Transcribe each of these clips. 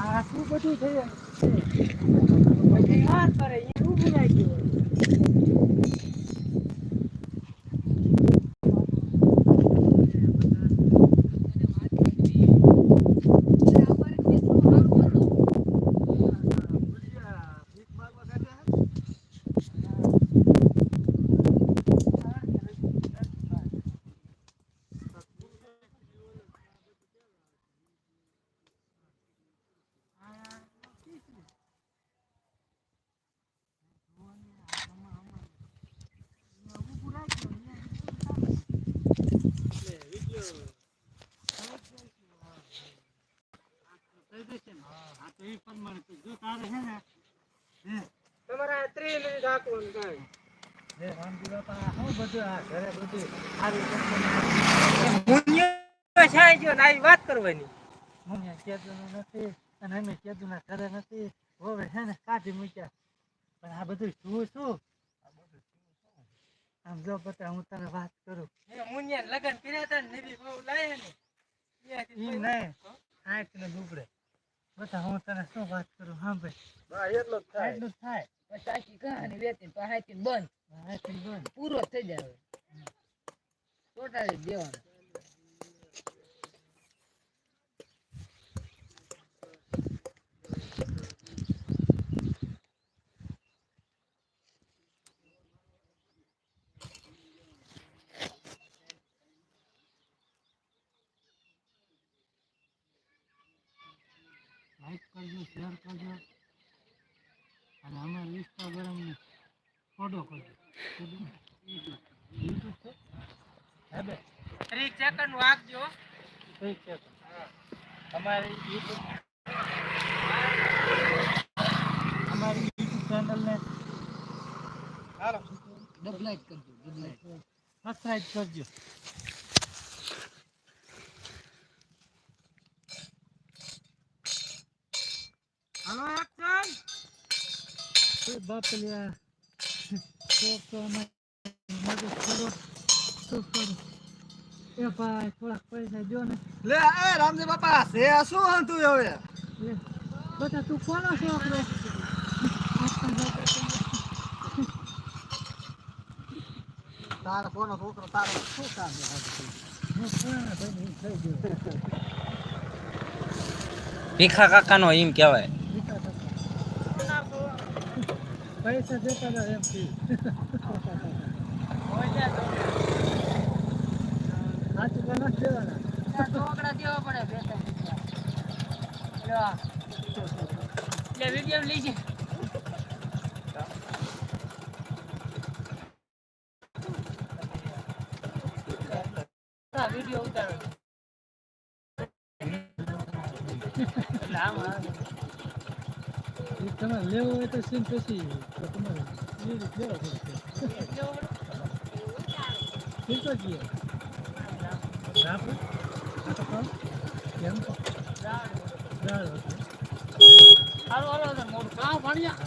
આ શું બધું છે પછી વાત કરે એ બોલાય ગયું તમારા ત્રી મિનિટ હાંકવાનું કાંઈ. મુનિયો છાય ગયો ને આવી વાત કરવાની. અને અમે કીધું ના ઘરે નથી. હવે હે ને કાઢી મૂક્યા. પણ આ બધું શું શું? આમ જો બતા હું તને વાત કરું. મુનિયા લગન પીરા હતા ને નવી બહુ લાયા ને. ત્યાંથી નહીં. આઠ ને ડૂબડે બતા હું તને શું વાત કરું? હા ભાઈ. એટલું જ થાય. આખી કહાની વેચીને પાસેથી બંધ. હાથી બંધ. પૂરો થઈ જાય ટોટાલી દેવાનો. શેર કરજો અને અમારા ઇન્સ્ટાગ્રામને ફોટો કરજો ત્રીસ સેકન્ડ વાગજો ઠીક છે અમારી યુટ્યુબ અમારી યુટ્યુબ ચેનલને ડબલાઈટ કરજો ડબલાઈટ સબસ્ક્રાઈબ કરજો હાલો એક્શન એ બાપલિયા કોક તો મદદ કરો શું કરું એ ભાઈ થોડાક પૈસા દો ને લે એ રામજી બાપા છે શું હતું હવે બધા તું કોનો છોકરો તારો કોનો છોકરો તારો શું કામ છે? ભીખા કાકાનો એમ કહેવાય પૈસા દેતા હતા એમ સાચું તો નથી દેવાના દેવા પડે બે એટલે વીડિયો લઈ વીડિયો ઉતારો. એટલે આમ તમારે લેવો હોય તો સીન પછી તમારે એ રીતે લેવા પડશે. તો કામ કેમ તો દાળ. હાલો હાલો મોટું કામ ભણ્યા.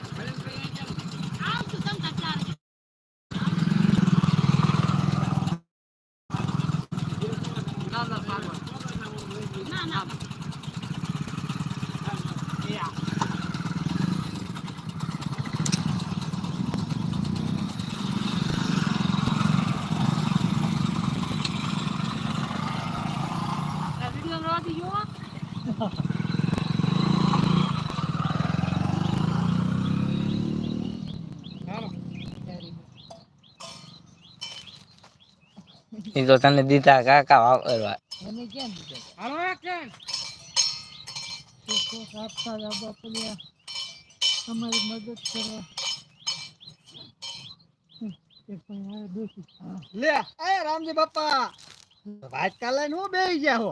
વીડિયો રવાથી જોવા એ તો તને દીધા કાકા વાપરવા. મને કેમ હાલો બાપલિયા તમારી મદદ હા. લે એ રામજી બાપા આજકાલ લઈને હું બેહી ગયા હો?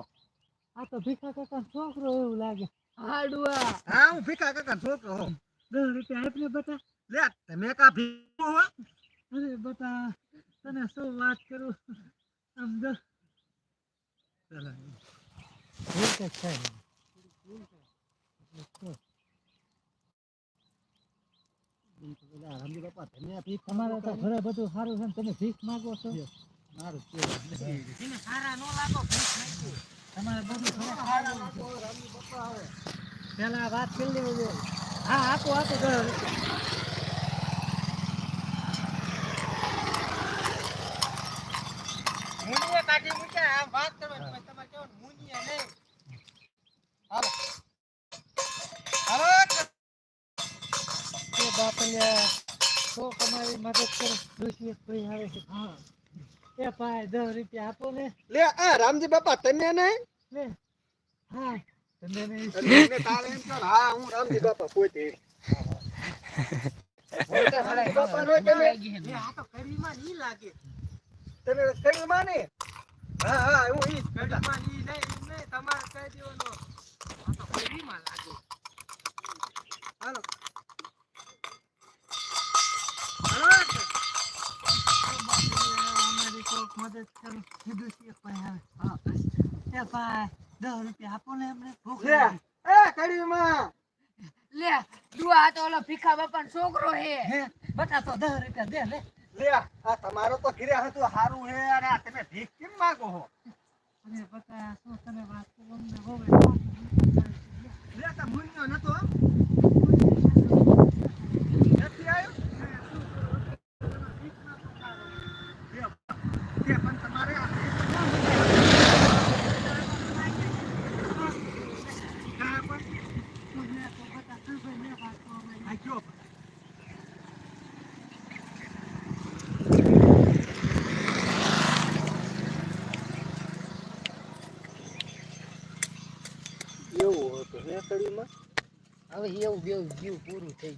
આ તો ભીખા કાકા છોકરો એવું લાગે. હાડુઆ. હા હું ભીખા કાકા છોકરો હો દસ રૂપિયા આપને બતા લે તમે કા ભીખો હો? અરે બતા તને શું વાત કરું? ભીખ તમારે તો ઘરે બધું સારું છે ને તમે ભીખ માંગો છો? મારું સારા નો લાગો તમારે બધું પેલા વાત કરી લેવું હા આપો આપો દસ રૂપિયા. મુનિએ કાઢી વાત કરો તમારે કેવો મુનિએ નહીં. હાલો. હાલો એ બાપલિયા તો તમારી મદદ કરો. દુશ્મન કોઈ આવે છે. હા. એ ભાઈ દસ રૂપિયા આપો ને. લે આ રામજી બાપા તમે નહીં લે હા. નહીં તમે તારે એમ કહો હા હું રામજી બાપા પોતે. બાપા નો તમે? આ તો કરીમાં નહીં લાગે. તમે કઈ માને હા તો કોઈ ભીખા બાપાનો છોકરો હે બટા તો દસ રૂપિયા દે લે તમારો તો ઘરે હતું સારું હે અને આ તમે ભીખ કેમ માંગો છો અરે શું તને વાત કરું અમને હોવે લે તો મુન્યો નતો નથી આવ્યો લે, લે, પણ તમારે આ ભીખ ના હા, પણ આ કયો? હે હવે એવું બેવું જીવ પૂરું થઈ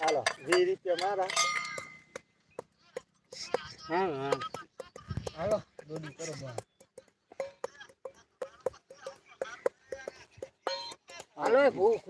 હાલો વીસ રૂપિયા મારા. હા હા હાલો દોડી કરો બહાર. હાલો ભૂખ